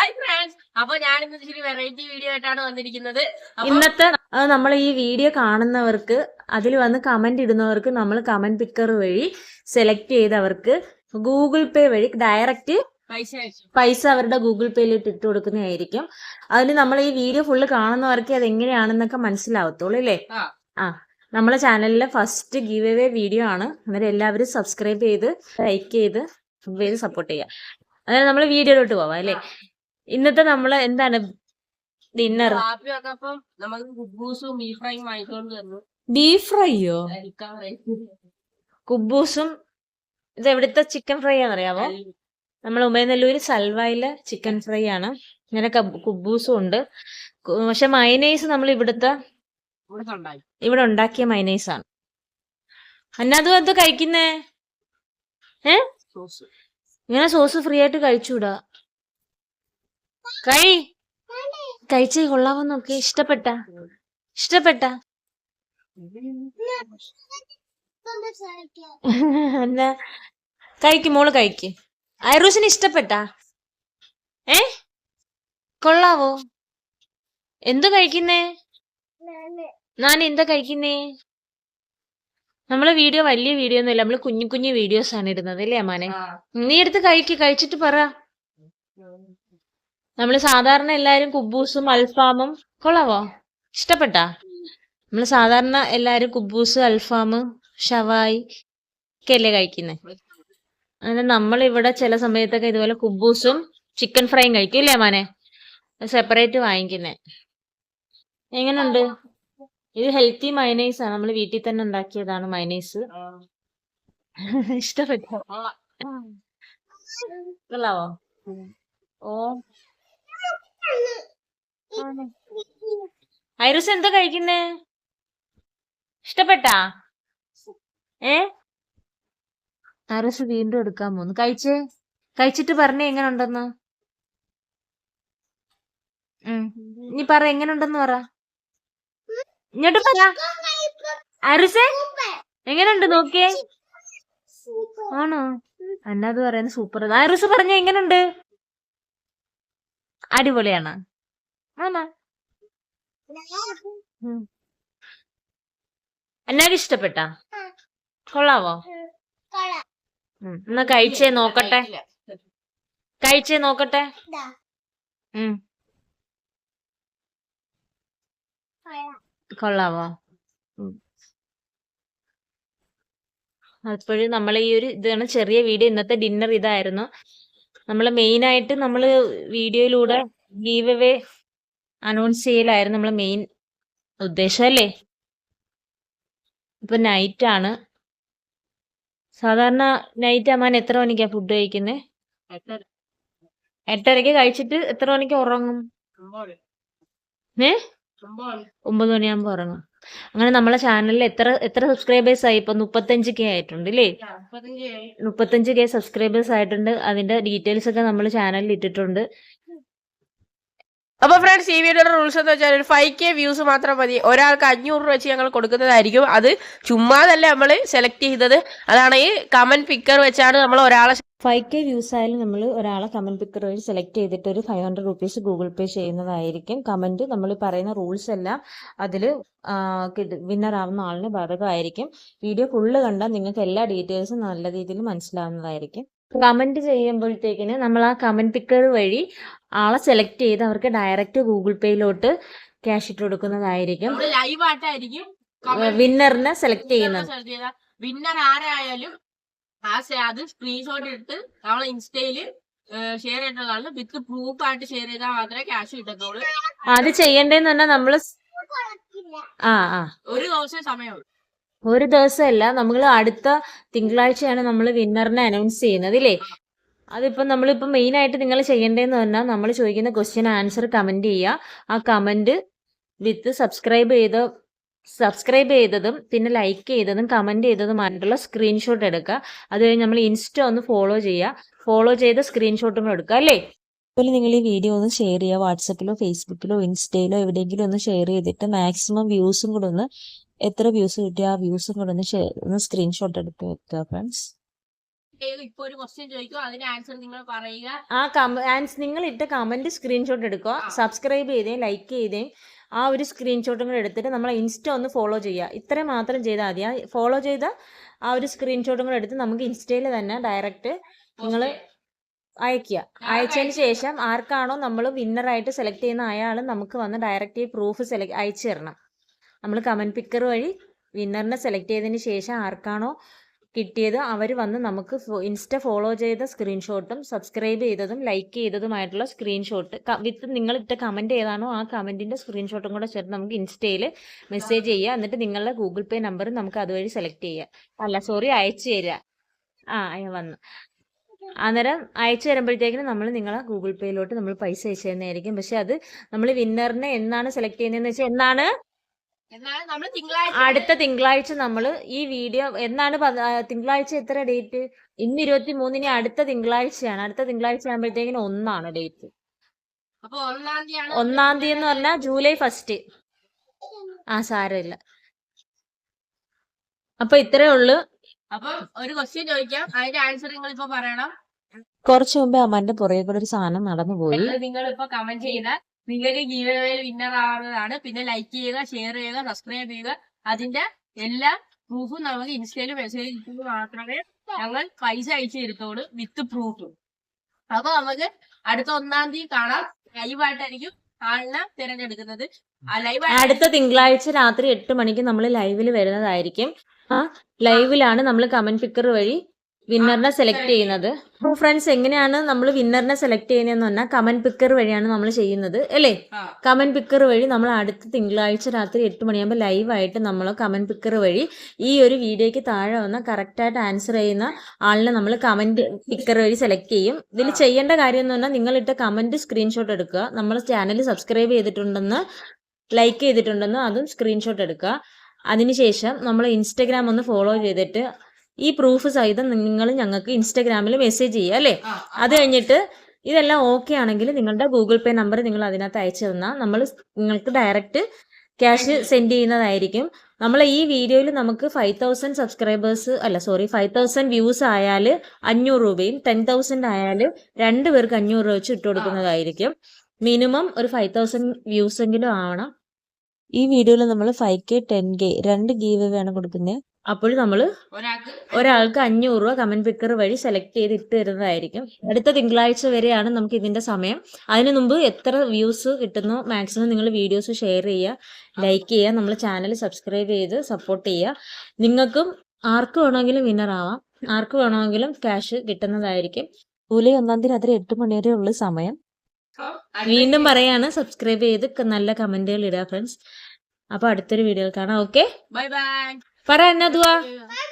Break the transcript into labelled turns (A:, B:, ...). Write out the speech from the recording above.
A: Hi friends. അപ്പൊ ഞാൻ ഇന്ന് ഇച്ചിരി വെറൈറ്റി വീഡിയോ ആയിട്ടാണ് വന്നിരിക്കുന്നത്.
B: ഇന്നത്തെ നമ്മൾ ഈ വീഡിയോ കാണുന്നവർക്ക് അതിൽ വന്ന് കമന്റ് ഇടുന്നവർക്ക് നമ്മൾ കമന്റ് പിക്കർ വഴി സെലക്ട് ചെയ്തവർക്ക് ഗൂഗിൾ പേ വഴി ഡയറക്റ്റ്
A: പൈസ
B: അവരുടെ ഗൂഗിൾ പേയിലിട്ട് ഇട്ട് കൊടുക്കുന്നതായിരിക്കും. അതിന് നമ്മൾ ഈ വീഡിയോ ഫുള്ള് കാണുന്നവർക്ക് അത് എങ്ങനെയാണെന്നൊക്കെ മനസ്സിലാവത്തുള്ളൂ അല്ലേ?
A: ആ.
B: നമ്മളെ ചാനലിലെ ഫസ്റ്റ് ഗീവ് എവേ വീഡിയോ ആണ്. അന്നേരം എല്ലാവരും സബ്സ്ക്രൈബ് ചെയ്ത് ലൈക്ക് ചെയ്ത് ചെയ്ത് സപ്പോർട്ട് ചെയ്യുക. അതായത് നമ്മൾ വീഡിയോയിലോട്ട് പോവാം അല്ലേ? ഇന്നത്തെ നമ്മൾ എന്താണ് ഡിന്നർ
A: ബീഫ് ഫ്രൈയും
B: കുബൂസും ഇത് എവിടുത്തെ ചിക്കൻ ഫ്രൈ ആണെന്നറിയാവോ നമ്മൾ ഉമയനെല്ലൂര് സൽവായിലെ ചിക്കൻ ഫ്രൈ ആണ് ഇങ്ങനെ കബ്- കുബൂസും ഉണ്ട്. പക്ഷെ മൈനൈസ് നമ്മൾ ഇവിടുത്തെ
A: ഇവിടെ
B: ഉണ്ടാക്കിയ മൈനൈസ് ആണ് അന്നാതും എന്തോ കഴിക്കുന്നേ? ഏ? ഇങ്ങനെ സോസ് ഫ്രീ ആയിട്ട് കഴിച്ചൂടാ. കഴി കഴിച്ചേ കൊള്ളാമോ നോക്കി. ഇഷ്ടപ്പെട്ട. ഇഷ്ടപ്പെട്ട. എന്നാ? കഴിക്ക് മോൾ കഴിക്ക്. ഐറൂസിന് ഇഷ്ടപ്പെട്ട? ഏ? കൊള്ളാവോ? എന്തു കഴിക്കുന്നേ? ഞാൻ എന്താ കഴിക്കുന്നേ? നമ്മളെ വീഡിയോ വലിയ വീഡിയോ ഒന്നുമില്ല. നമ്മൾ കുഞ്ഞു കുഞ്ഞു വീഡിയോസ് ആണ് ഇടുന്നത് അല്ലേ അമ്മാനെ? നീ എടുത്ത് കഴിക്ക്. കഴിച്ചിട്ട് പറ. നമ്മൾ സാധാരണ എല്ലാരും കുബൂസും അൽഫാമും കൊള്ളാവോ? ഇഷ്ടപ്പെട്ടാ? നമ്മൾ സാധാരണ എല്ലാരും കുബൂസ് അൽഫാം ഷവായി ഒക്കെ അല്ലേ കഴിക്കുന്നേ? അങ്ങനെ നമ്മളിവിടെ ചില സമയത്തൊക്കെ ഇതുപോലെ കുബൂസും ചിക്കൻ ഫ്രൈയും കഴിക്കും ഇല്ലേ മാനെ? സെപ്പറേറ്റ് വാങ്ങിക്കുന്നേ. എങ്ങനുണ്ട്? ഇത് ഹെൽത്തി മൈനൈസ് ആണ്. നമ്മൾ വീട്ടിൽ തന്നെ ഉണ്ടാക്കിയതാണ് മൈനൈസ് ഇഷ്ടപ്പെട്ടോ? കൊള്ളാവോ? ഓ. ഐറിസ് എന്താ കഴിക്കുന്നേ? ഇഷ്ടപ്പെട്ടാ? ഏ? ഐറിസ് വീണ്ടും എടുക്കാൻ പോന്നു. കഴിച്ചേ? കഴിച്ചിട്ട് പറഞ്ഞേ എങ്ങനെ ഉണ്ടെന്ന് ഉം. ഇനി പറ എങ്ങനെ ഉണ്ടെന്ന് പറ. ഇങ്ങോട്ട് പറ. അരിസേ എങ്ങനെയുണ്ട് നോക്കിയേ? ആണോ? അന്നത് പറയുന്നത് സൂപ്പർ. അരിസ് പറഞ്ഞ എങ്ങനെയുണ്ട് അടിപൊളിയാണ്. ആണോ? ഇഷ്ടപ്പെട്ട ഇഷ്ടപ്പെട്ടാ? കൊള്ളാവോ. എന്നാ കഴിച്ചേ നോക്കട്ടെ. കഴിച്ചേ നോക്കട്ടെ. കൊള്ളാവോ? അപ്പോഴും നമ്മൾ ഈ ഒരു ഇതാണ് ചെറിയ വീഡിയോ. ഇന്നത്തെ ഡിന്നർ ഇതായിരുന്നു. നമ്മൾ മെയിൻ ആയിട്ട് നമ്മൾ വീഡിയോയിലൂടെ ഗീവ് അവേ അനൗൺസ് ചെയ്യലായിരുന്നു നമ്മൾ മെയിൻ ഉദ്ദേശം അല്ലേ? ഇപ്പൊ നൈറ്റ് ആണ്. സാധാരണ നൈറ്റ് അമ്മാൻ എത്ര മണിക്കാ ഫുഡ് കഴിക്കുന്നത് എട്ടരയ്ക്ക് കഴിച്ചിട്ട് എത്ര മണിക്ക് ഉറങ്ങും? ഏ? ഒമ്പത് മണിയാകുമ്പോ ഇറങ്ങാം അങ്ങനെ നമ്മളെ ചാനലിൽ എത്ര എത്ര സബ്സ്ക്രൈബേഴ്സ് ആയി? ഇപ്പൊ മുപ്പത്തഞ്ച് കെ ആയിട്ടുണ്ട് അല്ലേ മുപ്പത്തഞ്ച് കെ സബ്സ്ക്രൈബേഴ്സ് ആയിട്ടുണ്ട്. അതിന്റെ ഡീറ്റെയിൽസ് ഒക്കെ നമ്മൾ ചാനലിൽ ഇട്ടിട്ടുണ്ട്.
A: അപ്പൊ ഫ്രണ്ട്സ് ഈ വീഡിയോയുടെ റൂൾസ് എന്ന് വെച്ചാൽ ഒരു ഫൈവ് കെ വ്യൂസ് മാത്രം മതി. ഒരാൾക്ക് അഞ്ഞൂറ് രൂപ വെച്ച് ഞങ്ങൾ കൊടുക്കുന്നതായിരിക്കും. അത് ചുമ്മാതല്ല നമ്മൾ സെലക്ട് ചെയ്തത്? അതാണ് ഈ കമന്റ് പിക്കർ വെച്ചാണ് നമ്മൾ ഒരാളെ
B: ഫൈവ് കെ വ്യൂസ് ആയാലും നമ്മൾ ഒരാളെ കമന്റ് പിക്കർ വഴി സെലക്ട് ചെയ്തിട്ട് ഒരു five hundred rupees Google Pay ചെയ്യുന്നതായിരിക്കും. കമന്റ് നമ്മൾ പറയുന്ന റൂൾസ് എല്ലാം അതിൽ വിന്നർ ആവുന്ന ആളിന് ബാധകമായിരിക്കും വീഡിയോ ഫുള്ള് കണ്ടാൽ നിങ്ങൾക്ക് എല്ലാ ഡീറ്റെയിൽസും നല്ല രീതിയിൽ മനസ്സിലാവുന്നതായിരിക്കും. കമന്റ് ചെയ്യുമ്പോഴത്തേക്കിന് നമ്മൾ ആ കമന്റ് പിക്കർ വഴി ആളെ സെലക്ട് ചെയ്ത് അവർക്ക് ഡയറക്റ്റ് ഗൂഗിൾ പേയിലോട്ട് ക്യാഷ് ഇട്ട് കൊടുക്കുന്നതായിരിക്കും. വിന്നറിനെ സെലക്ട് ചെയ്യുന്നത്.
A: വിന്നർ ആരായാലും ആ അത് സ്ക്രീൻഷോട്ട് എടുത്ത് നമ്മളെ ഇൻസ്റ്റയിൽ ഷെയർ ചെയ്യേണ്ടതാണ് വിത്ത് പ്രൂഫ് ആയിട്ട് ഷെയർ ചെയ്താൽ മാത്രമേ ക്യാഷ് കിട്ടത്തുള്ളൂ.
B: അത് ചെയ്യേണ്ടതെന്ന് പറഞ്ഞാൽ നമ്മൾ ആ ആ.
A: ഒരു ദിവസം സമയമുള്ളൂ.
B: ഒരു ദിവസമല്ല നമ്മൾ അടുത്ത തിങ്കളാഴ്ചയാണ് നമ്മൾ വിന്നറിനെ അനൗൺസ് ചെയ്യുന്നത് ഇല്ലേ? അതിപ്പോൾ നമ്മളിപ്പോൾ മെയിൻ ആയിട്ട് നിങ്ങൾ ചെയ്യേണ്ടതെന്ന് പറഞ്ഞാൽ നമ്മൾ ചോദിക്കുന്ന ക്വസ്റ്റ്യൻ ആൻസർ കമന്റ് ചെയ്യുക. ആ കമന്റ് വിത്ത് സബ്സ്ക്രൈബ് ചെയ്ത സബ്സ്ക്രൈബ് ചെയ്തതും പിന്നെ ലൈക്ക് ചെയ്തതും കമന്റ് ചെയ്തതുമായിട്ടുള്ള സ്ക്രീൻഷോട്ട് എടുക്കുക. അത് കഴിഞ്ഞ് നമ്മൾ ഇൻസ്റ്റ ഒന്ന് ഫോളോ ചെയ്യുക. ഫോളോ ചെയ്ത സ്ക്രീൻഷോട്ടും എടുക്കുക അല്ലേ? അതുപോലെ നിങ്ങൾ ഈ വീഡിയോ ഒന്ന് ഷെയർ ചെയ്യുക. വാട്സപ്പിലോ ഫേസ്ബുക്കിലോ ഇൻസ്റ്റയിലോ എവിടെയെങ്കിലും ഒന്ന് ഷെയർ ചെയ്തിട്ട് മാക്സിമം വ്യൂസും കൂടെ ഒന്ന് എത്ര വ്യൂസ് കിട്ടിയ ആ വ്യൂസും കൂടെ ഒന്ന് ഒന്ന് സ്ക്രീൻഷോട്ട് എടുത്ത് വെക്കുക ഫ്രണ്ട്സ്
A: ഇപ്പൊ ഒരു ക്വസ്റ്റ്യൻ ചോദിക്കും അതിന്റെ ആൻസർ നിങ്ങൾ പറയുക.
B: ആ കമ ആൻസ് നിങ്ങൾ ഇട്ട കമന്റ് സ്ക്രീൻഷോട്ട് എടുക്കുക സബ്സ്ക്രൈബ് ചെയ്തേ ലൈക്ക് ചെയ്തേ ആ ഒരു സ്ക്രീൻഷോട്ടും കൂടെ എടുത്തിട്ട് നമ്മളെ ഇൻസ്റ്റ ഒന്ന് ഫോളോ ചെയ്യുക. ഇത്രയും മാത്രം ചെയ്താൽ മതി. ആ ഫോളോ ചെയ്ത ആ ഒരു സ്ക്രീൻഷോട്ടും കൂടെ എടുത്ത് നമുക്ക് ഇൻസ്റ്റയിൽ തന്നെ ഡയറക്റ്റ് നിങ്ങൾ അയക്കുക അയച്ചതിന് ശേഷം ആർക്കാണോ നമ്മൾ വിന്നറായിട്ട് സെലക്ട് ചെയ്യുന്ന അയാൾ നമുക്ക് വന്ന് ഡയറക്റ്റ് ഈ പ്രൂഫ് സെലക്ട് അയച്ചു തരണം. നമ്മൾ കമന്റ് പിക്കർ വഴി വിന്നറിനെ സെലക്ട് ചെയ്തതിന് ശേഷം ആർക്കാണോ കിട്ടിയത് അവർ വന്ന് നമുക്ക് ഇൻസ്റ്റ ഫോളോ ചെയ്ത സ്ക്രീൻഷോട്ടും സബ്സ്ക്രൈബ് ചെയ്തതും ലൈക്ക് ചെയ്തതുമായിട്ടുള്ള സ്ക്രീൻഷോട്ട് വിത്ത് നിങ്ങൾ ഇട്ട കമന്റ് ഏതാണോ ആ കമന്റിന്റെ സ്ക്രീൻഷോട്ടും കൂടെ ചേർത്ത് നമുക്ക് ഇൻസ്റ്റയിൽ മെസ്സേജ് ചെയ്യുക. എന്നിട്ട് നിങ്ങളുടെ ഗൂഗിൾ പേ നമ്പർ നമുക്ക് അതുവഴി സെലക്ട് ചെയ്യുക. അല്ല സോറി അയച്ചു തരിക. ആ വന്നു. അന്നേരം അയച്ചു തരുമ്പോഴത്തേക്കിനും നമ്മൾ നിങ്ങളെ ഗൂഗിൾ പേയിലോട്ട് നമ്മൾ പൈസ അയച്ചു തരുന്നതായിരിക്കും. പക്ഷെ അത് നമ്മൾ വിന്നറിനെ എന്നാണ് സെലക്ട് ചെയ്യുന്നതെന്ന് വെച്ചാൽ എന്നാണ് അടുത്ത തിങ്കളാഴ്ച നമ്മൾ ഈ വീഡിയോ എന്നാണ് തിങ്കളാഴ്ച എത്ര ഡേറ്റ്? ഇന്ന് ഇരുപത്തി മൂന്നിന് അടുത്ത തിങ്കളാഴ്ചയാണ്. അടുത്ത തിങ്കളാഴ്ച ആകുമ്പോഴത്തേക്കിന് ഒന്നാണ് ഡേറ്റ്.
A: ഒന്നാം
B: തീയതി എന്ന് പറഞ്ഞാൽ ജൂലൈ ഫസ്റ്റ്. ആ സാരമില്ല. അപ്പൊ ഇത്രേ ഉള്ളു.
A: അപ്പം ഒരു ക്വസ്റ്റ്യൻ ചോദിക്കാം. അതിന്റെ ആൻസർ നിങ്ങൾ ഇപ്പൊ പറയണം.
B: കുറച്ചു മുമ്പേ അമ്മന്റെ പുറകെ കൂടെ ഒരു സാധനം നടന്നു പോയി.
A: നിങ്ങൾ ഇപ്പൊ കമന്റ് ചെയ്താൽ നിങ്ങൾക്ക് ഗീവേയിൽ വിന്നർ ആവുന്നതാണ്. പിന്നെ ലൈക്ക് ചെയ്യുക ഷെയർ ചെയ്യുക സബ്സ്ക്രൈബ് ചെയ്യുക. അതിന്റെ എല്ലാ പ്രൂഫും നമുക്ക് ഇൻസ്റ്റയിൽ മെസ്സേജ് ഇട്ടുമ്പോൾ മാത്രമേ ഞങ്ങൾ പൈസ അയച്ചു തരത്തോളൂ വിത്ത് പ്രൂഫും അപ്പൊ നമുക്ക് അടുത്ത ഒന്നാം തീയതി കാണാം. ലൈവായിട്ടായിരിക്കും ആളിനെ തിരഞ്ഞെടുക്കുന്നത്.
B: അടുത്ത തിങ്കളാഴ്ച രാത്രി എട്ട് മണിക്ക് നമ്മൾ ലൈവിൽ വരുന്നതായിരിക്കും. ആ ലൈവിലാണ് നമ്മൾ കമന്റ് പിക്കർ വഴി വിന്നറിനെ സെലക്ട് ചെയ്യുന്നത്. അപ്പോൾ ഫ്രണ്ട്സ് എങ്ങനെയാണ് നമ്മൾ വിന്നറിനെ സെലക്ട് ചെയ്യുന്നതെന്ന് പറഞ്ഞാൽ കമന്റ് പിക്കർ വഴിയാണ് നമ്മൾ ചെയ്യുന്നത് അല്ലേ? കമന്റ് പിക്കർ വഴി നമ്മൾ അടുത്ത തിങ്കളാഴ്ച രാത്രി എട്ട് മണിയാകുമ്പോൾ ലൈവായിട്ട് നമ്മൾ കമന്റ് പിക്കർ വഴി ഈ ഒരു വീഡിയോയ്ക്ക് താഴെ വന്ന കറക്റ്റായിട്ട് ആൻസർ ചെയ്യുന്ന ആളിനെ നമ്മൾ കമന്റ് പിക്കർ വഴി സെലക്ട് ചെയ്യും. ഇതിൽ ചെയ്യേണ്ട കാര്യം എന്ന് പറഞ്ഞാൽ നിങ്ങളിട്ട കമന്റ് സ്ക്രീൻഷോട്ട് എടുക്കുക. നമ്മൾ ചാനൽ സബ്സ്ക്രൈബ് ചെയ്തിട്ടുണ്ടെന്ന് ലൈക്ക് ചെയ്തിട്ടുണ്ടെന്ന് അതും സ്ക്രീൻഷോട്ട് എടുക്കുക. അതിനുശേഷം നമ്മൾ ഇൻസ്റ്റഗ്രാം ഒന്ന് ഫോളോ ചെയ്തിട്ട് ഈ പ്രൂഫ് സഹിതം നിങ്ങൾ ഞങ്ങൾക്ക് ഇൻസ്റ്റാഗ്രാമിൽ മെസ്സേജ് ചെയ്യുക അല്ലേ? അത് കഴിഞ്ഞിട്ട് ഇതെല്ലാം ഓക്കെ ആണെങ്കിൽ നിങ്ങളുടെ ഗൂഗിൾ പേ നമ്പർ നിങ്ങൾ അതിനകത്ത് അയച്ചു തന്നാൽ നമ്മൾ നിങ്ങൾക്ക് ഡയറക്റ്റ് ക്യാഷ് സെൻഡ് ചെയ്യുന്നതായിരിക്കും. നമ്മൾ ഈ വീഡിയോയിൽ നമുക്ക് ഫൈവ് തൗസൻഡ് സബ്സ്ക്രൈബേഴ്സ് അല്ല സോറി ഫൈവ് തൗസൻഡ് വ്യൂസ് ആയാൽ അഞ്ഞൂറ് രൂപയും ടെൻ തൗസൻഡ് ആയാൽ രണ്ട് പേർക്ക് അഞ്ഞൂറ് രൂപ വെച്ച് ഇട്ട് കൊടുക്കുന്നതായിരിക്കും. മിനിമം ഒരു ഫൈവ് തൗസൻഡ് വ്യൂസ് എങ്കിലും ആവണം ഈ വീഡിയോയിൽ നമ്മൾ ഫൈവ് കെ ടെൻ കെ രണ്ട് ഗീവ് ആണ് കൊടുക്കുന്നത് അപ്പോൾ നമ്മൾ
A: ഒരാൾക്ക്
B: ഒരാൾക്ക് അഞ്ഞൂറ് രൂപ കമന്റ് പിക്കർ വഴി സെലക്ട് ചെയ്ത് ഇട്ട് തരുന്നതായിരിക്കും. അടുത്ത തിങ്കളാഴ്ച വരെയാണ് നമുക്ക് ഇതിന്റെ സമയം. അതിനു മുമ്പ് എത്ര വ്യൂസ് കിട്ടുന്നോ മാക്സിമം നിങ്ങൾ വീഡിയോസ് ഷെയർ ചെയ്യുക ലൈക്ക് ചെയ്യുക നമ്മൾ ചാനൽ സബ്സ്ക്രൈബ് ചെയ്ത് സപ്പോർട്ട് ചെയ്യുക. നിങ്ങൾക്കും ആർക്ക് വേണമെങ്കിലും വിന്നർ ആവാം. ആർക്ക് വേണമെങ്കിലും ക്യാഷ് കിട്ടുന്നതായിരിക്കും. ജൂലൈ ഒന്നാം തീയതി രാത്രി എട്ട് മണി വരെ ഉള്ള സമയം. വീണ്ടും പറയാണ് സബ്സ്ക്രൈബ് ചെയ്ത് നല്ല കമന്റുകൾ ഇടുക ഫ്രണ്ട്സ് അപ്പൊ അടുത്തൊരു വീഡിയോയിൽ കാണാം. ഓക്കെ
A: ബൈ ബൈ
B: പറ എന്നതുവാ?
A: ബൈ